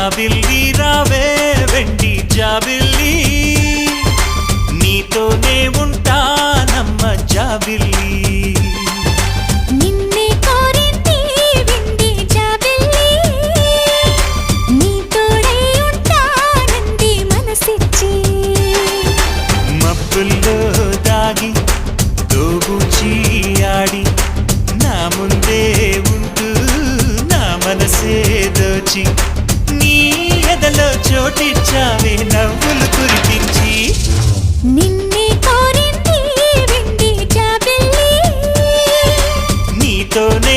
జాబిల్లి రావే వెండి జాబిల్లి. నీతోనే ఉంటానమ్మ జాబిల్లి. మబ్బుల్లో దాగి దోబూచి ఆడి నా ముందే ఉంటూ నా మనసే దోచి. చోటిచ్చావే నవ్వులు కురిపించి. నిన్నే కోరింది నీతోనే